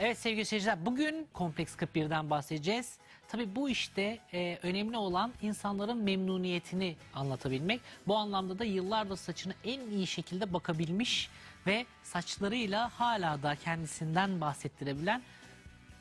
Evet sevgili seyirciler bugün Kompleks 41'den bahsedeceğiz. Tabii bu işte e, önemli olan insanların memnuniyetini anlatabilmek. Bu anlamda da yıllardır saçını en iyi şekilde bakabilmiş ve saçlarıyla hala da kendisinden bahsettirebilen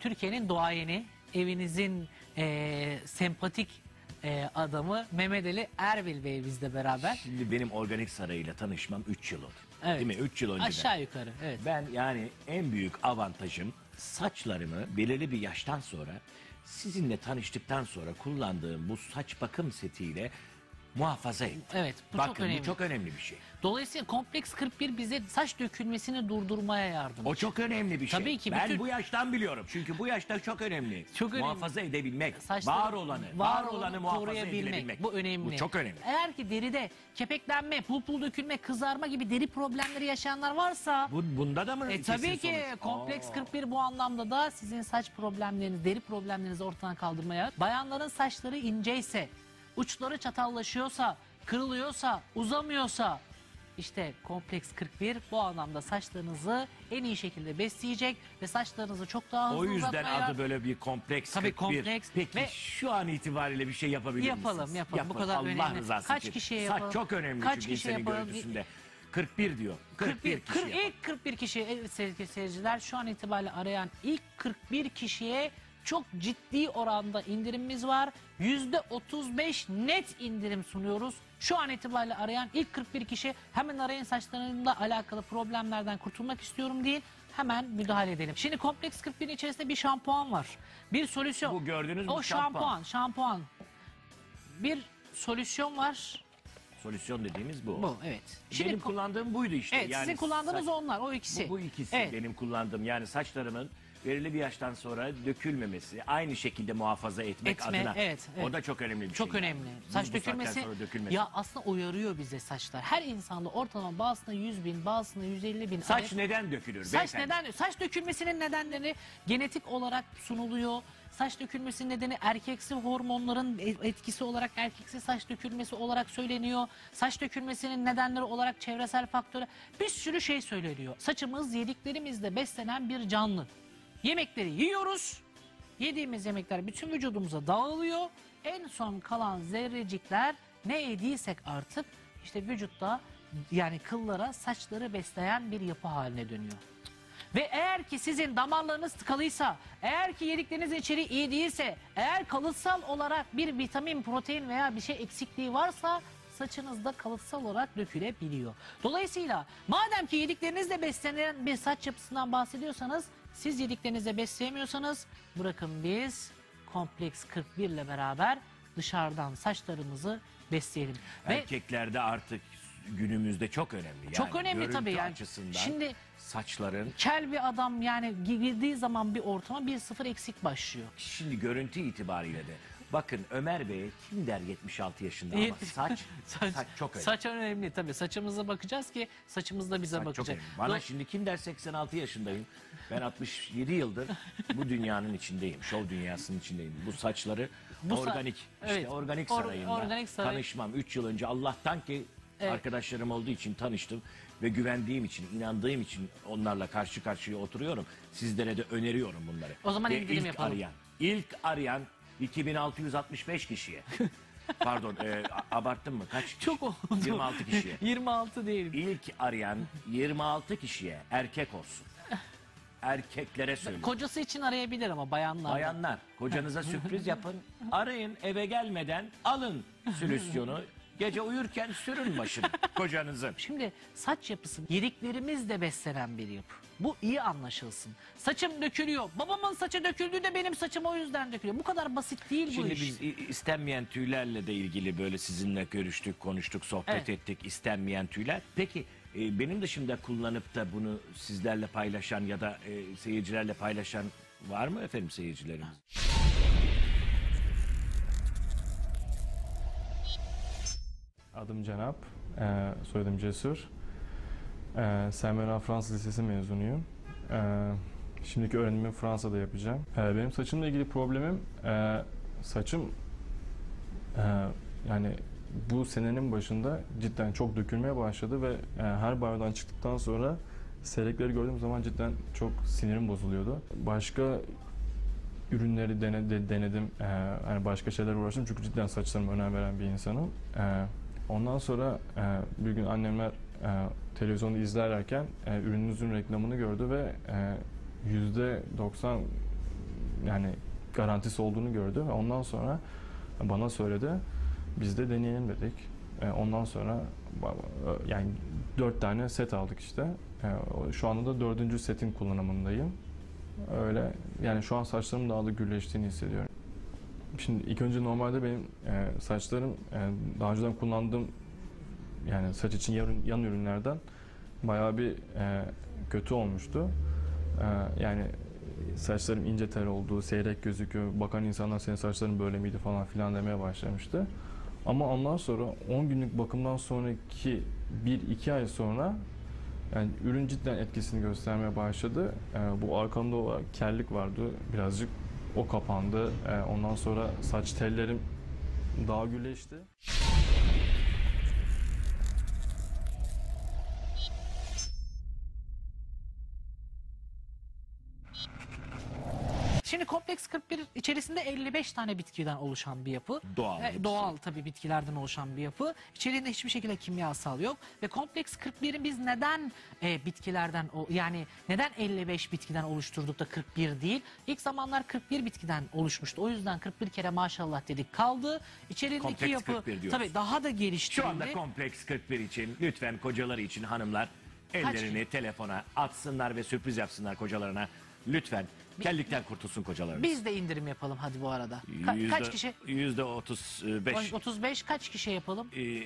Türkiye'nin doğayeni, evinizin e, sempatik e, adamı Mehmet Ali Erbil Bey bizle beraber. Şimdi benim organik sarayıyla tanışmam 3 yıl oldu. Evet. Değil mi? 3 yıl önceden. Aşağı yukarı evet. Ben yani en büyük avantajım saçlarımı belirli bir yaştan sonra sizinle tanıştıktan sonra kullandığım bu saç bakım setiyle muhafaza ettim. Evet, bu Bakın, çok önemli. bu çok önemli bir şey. Dolayısıyla Kompleks 41 bize saç dökülmesini durdurmaya yardım O çok önemli bir şey. Tabii ki Ben bütün- bu yaştan biliyorum. Çünkü bu yaşta çok önemli. Çok önemli. Muhafaza edebilmek. Saçları- var olanı, var, olanı muhafaza edilebilmek. Bu önemli. Bu çok önemli. Eğer ki deride kepeklenme, pul pul dökülme, kızarma gibi deri problemleri yaşayanlar varsa Bu, bunda da mı? e, tabii ki sonuç? kompleks Aa. 41 bu anlamda da sizin saç problemleriniz, deri problemlerinizi ortadan kaldırmaya. Bayanların saçları inceyse, uçları çatallaşıyorsa, kırılıyorsa, uzamıyorsa işte kompleks 41 bu anlamda saçlarınızı en iyi şekilde besleyecek ve saçlarınızı çok daha hızlı O yüzden uzatmaya- adı böyle bir kompleks Tabii 41. kompleks Peki ve- şu an itibariyle bir şey yapabilir Yapalım, misiniz? yapalım. Bu kadar Allah önemli. rızası Kaç için. kişiye yapalım? Saç çok önemli Kaç çünkü kişiye insanın yapalım? görüntüsünde. 41 diyor. 41 kişi 40, yapalım. ilk 41 kişi sevgili seyirciler şu an itibariyle arayan ilk 41 kişiye çok ciddi oranda indirimimiz var. %35 net indirim sunuyoruz. Şu an itibariyle arayan ilk 41 kişi hemen arayın saçlarıyla alakalı problemlerden kurtulmak istiyorum değil. Hemen müdahale edelim. Şimdi kompleks 41'in içerisinde bir şampuan var. Bir solüsyon. Bu gördüğünüz O bu şampuan. şampuan, şampuan. Bir solüsyon var. Solüsyon dediğimiz bu. Bu evet. benim ko- kullandığım buydu işte. Evet yani sizin kullandığınız saç- onlar o ikisi. Bu, bu ikisi Evet. benim kullandığım yani saçlarımın belirli bir yaştan sonra dökülmemesi, aynı şekilde muhafaza etmek Etme, adına. evet, evet. O da çok önemli bir Çok şey. yani. önemli. Bu- Saç bu saatten dökülmesi sonra dökülmesi. ya aslında uyarıyor bize saçlar. Her insanda ortalama bazısında 100 bin, bazısında 150 bin. Saç adet- neden dökülür Saç beyefendi? neden? Saç dökülmesinin nedenleri genetik olarak sunuluyor. Saç dökülmesinin nedeni erkeksi hormonların etkisi olarak erkeksi saç dökülmesi olarak söyleniyor. Saç dökülmesinin nedenleri olarak çevresel faktörler bir sürü şey söyleniyor. Saçımız yediklerimizle beslenen bir canlı. Yemekleri yiyoruz. Yediğimiz yemekler bütün vücudumuza dağılıyor. En son kalan zerrecikler ne yediysek artık işte vücutta yani kıllara saçları besleyen bir yapı haline dönüyor. Ve eğer ki sizin damarlarınız tıkalıysa, eğer ki yedikleriniz içeriği iyi değilse, eğer kalıtsal olarak bir vitamin, protein veya bir şey eksikliği varsa saçınızda kalıtsal olarak dökülebiliyor. Dolayısıyla madem ki yediklerinizle beslenen bir saç yapısından bahsediyorsanız, siz yediklerinizle besleyemiyorsanız bırakın biz kompleks 41 ile beraber dışarıdan saçlarımızı besleyelim. Erkeklerde artık günümüzde çok önemli. Yani Çok önemli tabii yani. açısından Şimdi- saçların kel bir adam yani girdiği zaman bir ortama bir sıfır eksik başlıyor. şimdi görüntü itibariyle de bakın Ömer Bey kim der 76 yaşında ama Yetmiş- saç, saç, çok önemli. Saç önemli tabii. Saçımıza bakacağız ki saçımız da bize Saç çok bakacak. önemli. Bana Do- şimdi kim der 86 yaşındayım. Ben 67 yıldır bu dünyanın içindeyim. Şov dünyasının içindeyim. Bu saçları Bu sa- organik. işte Evet. organik Or- sarayında organik saray. tanışmam. 3 yıl önce Allah'tan ki Evet. arkadaşlarım olduğu için tanıştım. Ve güvendiğim için, inandığım için onlarla karşı karşıya oturuyorum. Sizlere de öneriyorum bunları. O zaman Ve indirim ilk yapalım. arayan, ilk arayan 2665 kişiye. Pardon e, abarttım mı? Kaç kişi? Çok oldu. 26 kişiye. 26 değil. İlk arayan 26 kişiye erkek olsun. Erkeklere söylüyorum. Kocası için arayabilir ama bayanlar. Bayanlar kocanıza sürpriz yapın. Arayın eve gelmeden alın solüsyonu. Gece uyurken sürün başını kocanızın. Şimdi saç yapısı yediklerimizle beslenen bir yapı. Bu iyi anlaşılsın. Saçım dökülüyor. Babamın saçı döküldü de benim saçım o yüzden dökülüyor. Bu kadar basit değil bu Şimdi iş. biz i- istenmeyen tüylerle de ilgili böyle sizinle görüştük, konuştuk, sohbet Evet. ettik. İstenmeyen tüyler. Peki e, benim dışında kullanıp da bunu sizlerle paylaşan ya da e, seyircilerle paylaşan var mı efendim seyircilerimiz? Adım Cenap, e, soyadım Cesur. E, Bernard Fransız Lisesi mezunuyum. E, şimdiki öğrenimimi Fransa'da yapacağım. E, benim saçımla ilgili problemim, e, saçım e, yani bu senenin başında cidden çok dökülmeye başladı ve e, her banyodan çıktıktan sonra seyrekleri gördüğüm zaman cidden çok sinirim bozuluyordu. Başka ürünleri dene- de- denedim. Ee, hani başka şeyler uğraştım çünkü cidden saçlarıma önem veren bir insanım. Ee, ondan sonra e, bir gün annemler e, televizyonda izlerken e, ürününüzün reklamını gördü ve e, yüzde 90 yani garantisi olduğunu gördü ve ondan sonra bana söyledi. Biz de deneyelim dedik. E, ondan sonra ba- yani dört tane set aldık işte. E, şu anda da dördüncü setin kullanımındayım. Öyle yani şu an saçlarım daha da gürleştiğini hissediyorum. Şimdi ilk önce normalde benim e, saçlarım e, daha önceden kullandığım yani saç için yan, yan ürünlerden bayağı bir e, kötü olmuştu. E, yani saçlarım ince tel olduğu, seyrek gözüküyor. Bakan insanlar senin saçların böyle miydi falan filan demeye başlamıştı. Ama ondan sonra 10 günlük bakımdan sonraki 1-2 ay sonra yani ürün cidden etkisini göstermeye başladı. Ee, bu arkamda o kellik vardı birazcık o kapandı. Ee, ondan sonra saç tellerim daha gürleşti. Kompleks 41 içerisinde 55 tane bitkiden oluşan bir yapı. Doğal E, doğal tabii bitkilerden oluşan bir yapı. İçeriğinde hiçbir şekilde kimyasal yok. Ve kompleks 41'i biz neden e, bitkilerden yani neden 55 bitkiden oluşturduk da 41 değil? İlk zamanlar 41 bitkiden oluşmuştu. O yüzden 41 kere maşallah dedik kaldı. İçeriğindeki Kompleks yapı 41 diyoruz. tabii daha da geliştirildi. Şu anda kompleks 41 için lütfen kocaları için hanımlar ellerini telefona atsınlar ve sürpriz yapsınlar kocalarına. Lütfen kellikten kurtulsun kocalarınız. Biz de indirim yapalım hadi bu arada. Ka- kaç kişi? Yüzde 35. 35 kaç kişi yapalım? Ee,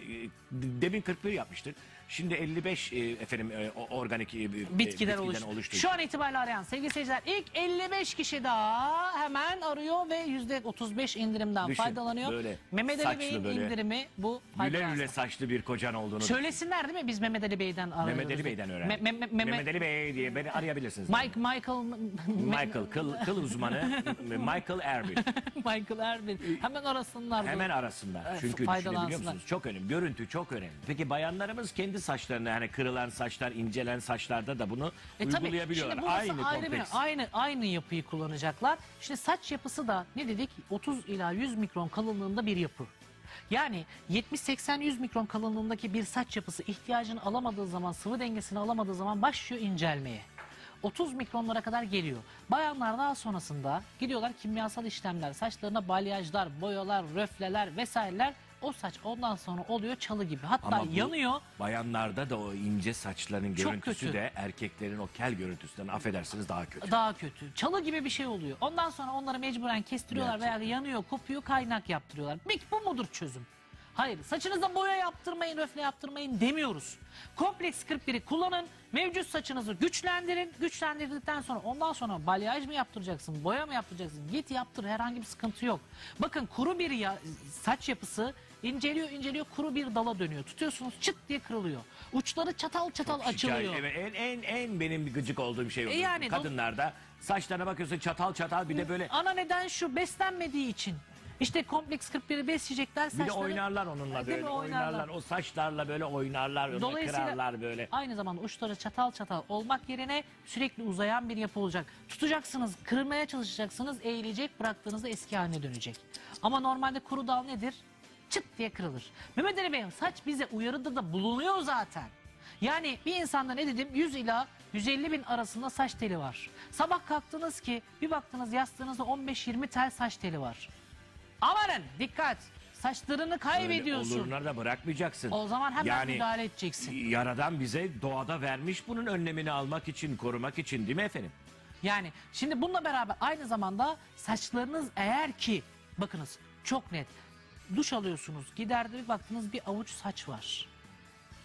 demin 41 yapmıştık. Şimdi 55 e, efendim e, o- organik e, e, bitkiden oluş. oluştu. Şu an itibariyle arayan sevgili seyirciler ilk 55 kişi daha hemen arıyor ve %35 indirimden Düşün, faydalanıyor. böyle Mehmet Ali saçlı Bey'in böyle indirimi bu. Faydalansa. güle saçlı bir kocan olduğunu. Söylesinler değil mi biz Mehmet Ali Bey'den arıyoruz. Mehmet Ali Bey'den öğrendik. Me- me- me- Mehmet Ali Bey diye beni arayabilirsiniz. Mike Michael Michael kıl, kıl uzmanı Michael Erbil. Michael Erbil hemen arasınlar. Hemen arasında. Evet, Çünkü düşünebiliyor musunuz? Çok önemli. Görüntü çok önemli. Peki bayanlarımız kendi saçlarını yani kırılan saçlar, incelen saçlarda da bunu E tabii uygulayabiliyorlar. şimdi burası Aynı ayrı bir kompleks. aynı aynı yapıyı kullanacaklar. Şimdi saç yapısı da ne dedik? 30 ila 100 mikron kalınlığında bir yapı. Yani 70-80-100 mikron kalınlığındaki bir saç yapısı ihtiyacını alamadığı zaman, sıvı dengesini alamadığı zaman başlıyor incelmeye. 30 mikronlara kadar geliyor. Bayanlar daha sonrasında gidiyorlar kimyasal işlemler, saçlarına balyajlar, boyalar, röfleler vesaireler. O saç ondan sonra oluyor çalı gibi. Hatta Ama bu yanıyor. Bayanlarda da o ince saçların Çok görüntüsü kötü. de erkeklerin o kel görüntüsünden affedersiniz daha kötü. Daha kötü. Çalı gibi bir şey oluyor. Ondan sonra onları mecburen kestiriyorlar veya Gerçekten. yanıyor, kopuyor, kaynak yaptırıyorlar. Peki bu mudur çözüm? Hayır. Saçınıza boya yaptırmayın, röfle yaptırmayın demiyoruz. Kompleks 41'i kullanın. Mevcut saçınızı güçlendirin. Güçlendirdikten sonra ondan sonra balyaj mı yaptıracaksın, boya mı yaptıracaksın? Git yaptır. Herhangi bir sıkıntı yok. Bakın kuru bir ya- saç yapısı inceliyor inceliyor kuru bir dala dönüyor. Tutuyorsunuz çıt diye kırılıyor. Uçları çatal çatal açılıyor. Şikayet- evet, en, en, en benim gıcık olduğum şey o. E yani Kadınlarda saçlarına bakıyorsun çatal çatal bir de böyle Ana neden şu beslenmediği için. İşte kompleks 41'i besleyecekler bir de saçları. oynarlar onunla Değil böyle mi? oynarlar. O saçlarla böyle oynarlar, Dolayısıyla kırarlar böyle. aynı zamanda uçları çatal çatal olmak yerine sürekli uzayan bir yapı olacak. Tutacaksınız, kırmaya çalışacaksınız, eğilecek, bıraktığınızda eski haline dönecek. Ama normalde kuru dal nedir? Çıt diye kırılır. Mehmet Ali Bey saç bize uyarıda da bulunuyor zaten. Yani bir insanda ne dedim 100 ila 150 bin arasında saç teli var. Sabah kalktınız ki bir baktınız yastığınızda 15-20 tel saç teli var. Amanın dikkat saçlarını kaybediyorsun. Öyle oluruna da bırakmayacaksın. O zaman hemen yani, müdahale edeceksin. Yaradan bize doğada vermiş bunun önlemini almak için, korumak için değil mi efendim? Yani şimdi bununla beraber aynı zamanda saçlarınız eğer ki bakınız çok net duş alıyorsunuz giderde bir baktınız bir avuç saç var.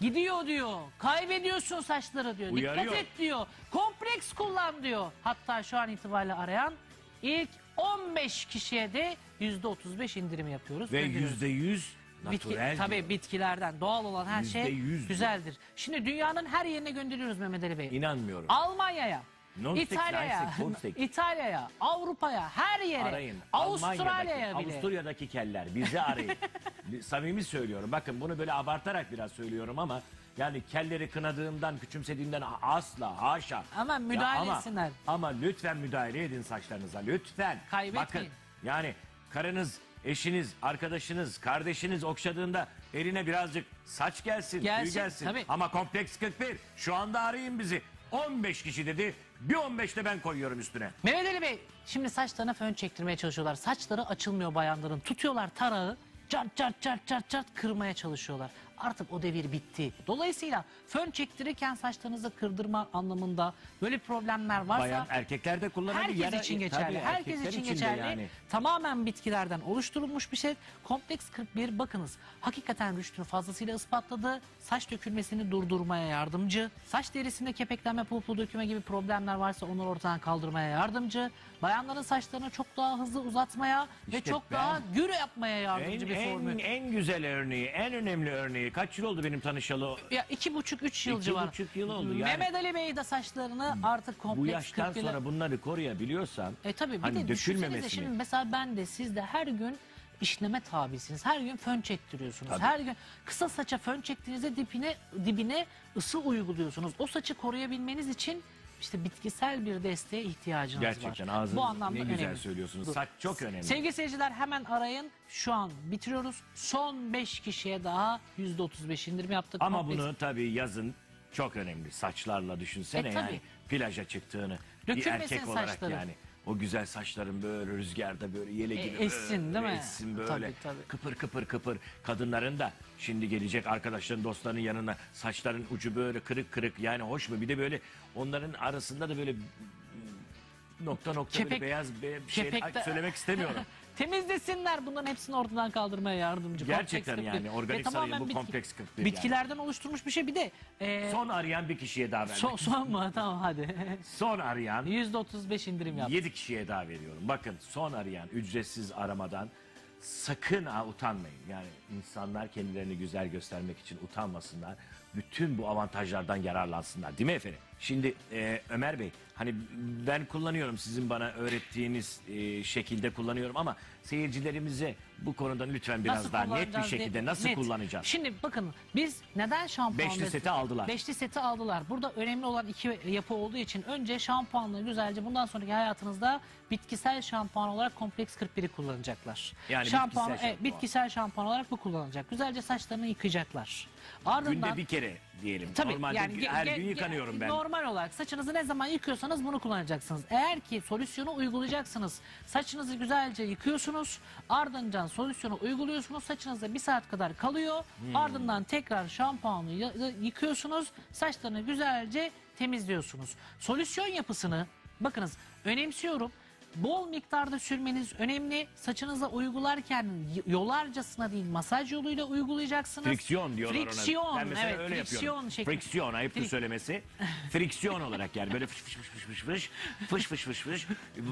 Gidiyor diyor. Kaybediyorsun saçları diyor. Uyarıyor. Dikkat et diyor. Kompleks kullan diyor. Hatta şu an itibariyle arayan ilk 15 kişiye de %35 indirim yapıyoruz. Ve yüzde yüz Bitki, natürel. tabii diyor. bitkilerden doğal olan her şey yüz diyor. güzeldir. Şimdi dünyanın her yerine gönderiyoruz Mehmet Ali Bey. İnanmıyorum. Almanya'ya, Non İtalya'ya. İtalya'ya, Avrupa'ya, her yere, Arayın. Avustralya'ya Almanya'daki, bile. Avusturya'daki keller bizi arayın. Samimi söylüyorum. Bakın bunu böyle abartarak biraz söylüyorum ama Yani kelleri kınadığımdan, küçümsediğimden asla haşa. Ama Ya müdahale ama- etsinler. Ama lütfen müdahale edin saçlarınıza lütfen. Kaybetmeyin. Bakın yani karınız, eşiniz, arkadaşınız, kardeşiniz okşadığında eline birazcık saç gelsin, tüy Gelsin, gelsin. tabii. Ama kompleks 41 şu anda arayın bizi. 15 kişi dedi. Bir 15 de ben koyuyorum üstüne. Mehmet Ali Bey şimdi saçlarına fön çektirmeye çalışıyorlar. Saçları açılmıyor bayanların. Tutuyorlar tarağı çart çart çart çart çart kırmaya çalışıyorlar. Artık o devir bitti. Dolayısıyla fön çektirirken saçlarınızı kırdırma anlamında böyle problemler varsa Bayan erkekler de kullanabilir. herkes Ya da- için e, geçerli. tabii Herkes erkekler için de geçerli. yani. Tamamen bitkilerden oluşturulmuş bir şey. Kompleks 41 bakınız hakikaten rüştünü fazlasıyla ispatladı. Saç dökülmesini durdurmaya yardımcı. Saç derisinde kepeklenme, pulpul döküme gibi problemler varsa onları ortadan kaldırmaya yardımcı. Bayanların saçlarını çok daha hızlı uzatmaya ve İşte çok ben- daha gür yapmaya yardımcı En, bir en, formül. en güzel örneği, en önemli örneği. Kaç yıl oldu benim tanışalı? Ya iki buçuk üç yıl İki civarı. buçuk yıl oldu yani. Mehmet Ali Bey de saçlarını artık kompleks Bu yaştan 41 sonra bunları koruyabiliyorsan E tabii bir hani de düşünsenize dökülmemesini. şimdi mesela ben de siz de her gün işleme tabisiniz. Her gün fön çektiriyorsunuz. Tabii. Her gün kısa saça fön çektiğinizde dibine dibine ısı uyguluyorsunuz. O saçı koruyabilmeniz için işte bitkisel bir desteğe ihtiyacınız var. Gerçekten ağzınız Bu anlamda ne güzel önemli. söylüyorsunuz. Bu- Saç çok önemli. Sevgili seyirciler hemen arayın. Şu an bitiriyoruz. Son 5 kişiye daha %35 indirim yaptık. Ama Kompleks- bunu tabii yazın çok önemli. Saçlarla düşünsene E, tabii. yani plaja çıktığını. bir Dökülmesin erkek olarak saçları. yani. O güzel saçların böyle rüzgarda böyle yele E, gibi essin, böyle değil mi? Essin böyle. Tabii, tabii. Kıpır kıpır kıpır. Kadınların da şimdi gelecek arkadaşların dostlarının yanına saçların ucu böyle kırık kırık yani hoş mu? Bir de böyle onların arasında da böyle nokta nokta Kepek- böyle beyaz be, şey kepekte- söylemek istemiyorum. Temizlesinler bunların hepsini ortadan kaldırmaya yardımcı. Gerçekten Kompleks yani 41. organik Ve tamamen sarayın bu bitki- kompleks 41 yani. Bitkilerden oluşturmuş bir şey bir de e, Son arayan bir kişiye daha vermek. son, son mu? Tamam hadi. Son arayan %35 indirim yap. 7 kişiye daha veriyorum. Bakın son arayan ücretsiz aramadan sakın ha utanmayın. Yani insanlar kendilerini güzel göstermek için utanmasınlar. Bütün bu avantajlardan yararlansınlar. Değil mi efendim? Şimdi e, Ömer Bey hani ben kullanıyorum sizin bana öğrettiğiniz e, şekilde kullanıyorum ama seyircilerimize bu konuda lütfen biraz Nasıl daha net bir kullanacağız şekilde diye- nasıl net. kullanacağız? Şimdi bakın biz neden şampuan Beşli ve- seti aldılar. Beşli seti aldılar. Burada önemli olan iki yapı olduğu için önce şampuanla güzelce bundan sonraki hayatınızda bitkisel şampuan olarak kompleks 41'i kullanacaklar. Yani şampuan, bitkisel evet, şampuan. bitkisel şampuan olarak bu kullanacak. Güzelce saçlarını yıkayacaklar. Ardından Günde bir kere diyelim. Tabii Normalde yani her gün yıkanıyorum ben. Normal olarak saçınızı ne zaman yıkıyorsanız bunu kullanacaksınız. Eğer ki solüsyonu uygulayacaksınız. Saçınızı güzelce yıkıyorsunuz. Ardından solüsyonu uyguluyorsunuz. Saçınızda bir saat kadar kalıyor. Hmm. Ardından tekrar şampuanı yıkıyorsunuz. Saçlarını güzelce temizliyorsunuz. Solüsyon yapısını bakınız önemsiyorum. Bol miktarda sürmeniz önemli. Saçınıza uygularken yolarcasına değil masaj yoluyla uygulayacaksınız. Friksiyon diyorlar Friksiyon, ona. Ben mesela evet, öyle friksiyon yapıyorum. şeklinde. Friksiyon ayıptır Frik- söylemesi. Friksiyon olarak yani böyle fış fış fış fış fış fış fış fış fış fış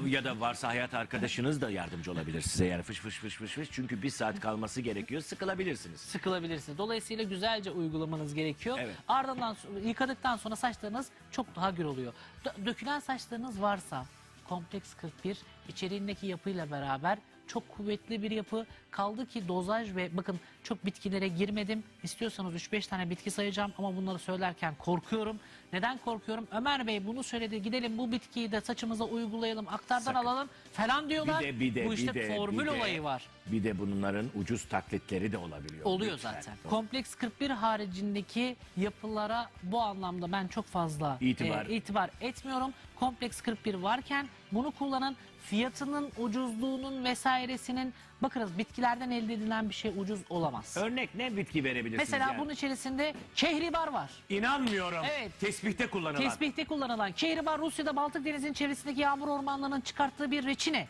ya da varsa hayat arkadaşınız da yardımcı olabilir size yani fış fış fış fış fış çünkü bir saat kalması gerekiyor sıkılabilirsiniz. sıkılabilirsiniz. Dolayısıyla güzelce uygulamanız gerekiyor. Evet. Ardından yıkadıktan sonra saçlarınız çok daha gür oluyor. Dö- dökülen saçlarınız varsa kompleks 41 içeriğindeki yapıyla beraber çok kuvvetli bir yapı. Kaldı ki dozaj ve bakın çok bitkilere girmedim. İstiyorsanız 3-5 tane bitki sayacağım ama bunları söylerken korkuyorum. Neden korkuyorum? Ömer Bey bunu söyledi. Gidelim bu bitkiyi de saçımıza uygulayalım, aktardan Sakın. alalım falan diyorlar. Bir de bir de bu işte bir de formül bir de- olayı var. Bir de bunların ucuz taklitleri de olabiliyor. Oluyor Lütfen. zaten. Kompleks 41 haricindeki yapılara bu anlamda ben çok fazla İtibar. e, itibar etmiyorum. Kompleks 41 varken bunu kullanın. Fiyatının ucuzluğunun vesairesinin bakınız bitkilerden elde edilen bir şey ucuz olamaz. Örnek ne bitki verebilirsiniz Mesela yani? bunun içerisinde kehribar var. İnanmıyorum. Evet. Tesbihte kullanılan. Tesbihte kullanılan kehribar Rusya'da Baltık Denizi'nin çevresindeki yağmur ormanlarının çıkarttığı bir reçine.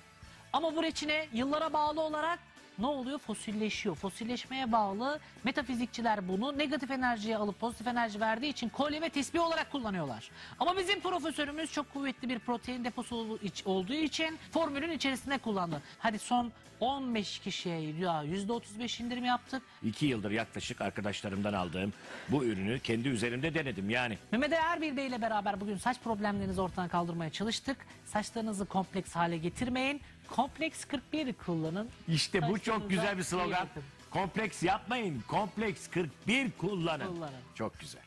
Ama bu reçine yıllara bağlı olarak ne oluyor? Fosilleşiyor. Fosilleşmeye bağlı metafizikçiler bunu negatif enerjiye alıp pozitif enerji verdiği için kolye ve tesbih olarak kullanıyorlar. Ama bizim profesörümüz çok kuvvetli bir protein deposu olduğu için formülün içerisinde kullandı. Hadi son 15 kişiye ya %35 indirim yaptık. İki yıldır yaklaşık arkadaşlarımdan aldığım bu ürünü kendi üzerimde denedim yani. Mehmet Ali Erbil Bey ile beraber bugün saç problemlerinizi ortadan kaldırmaya çalıştık. Saçlarınızı kompleks hale getirmeyin. Kompleks 41'i kullanın. İşte bu çok güzel bir slogan. Kompleks yapmayın. Kompleks 41 kullanın. kullanın. Çok güzel.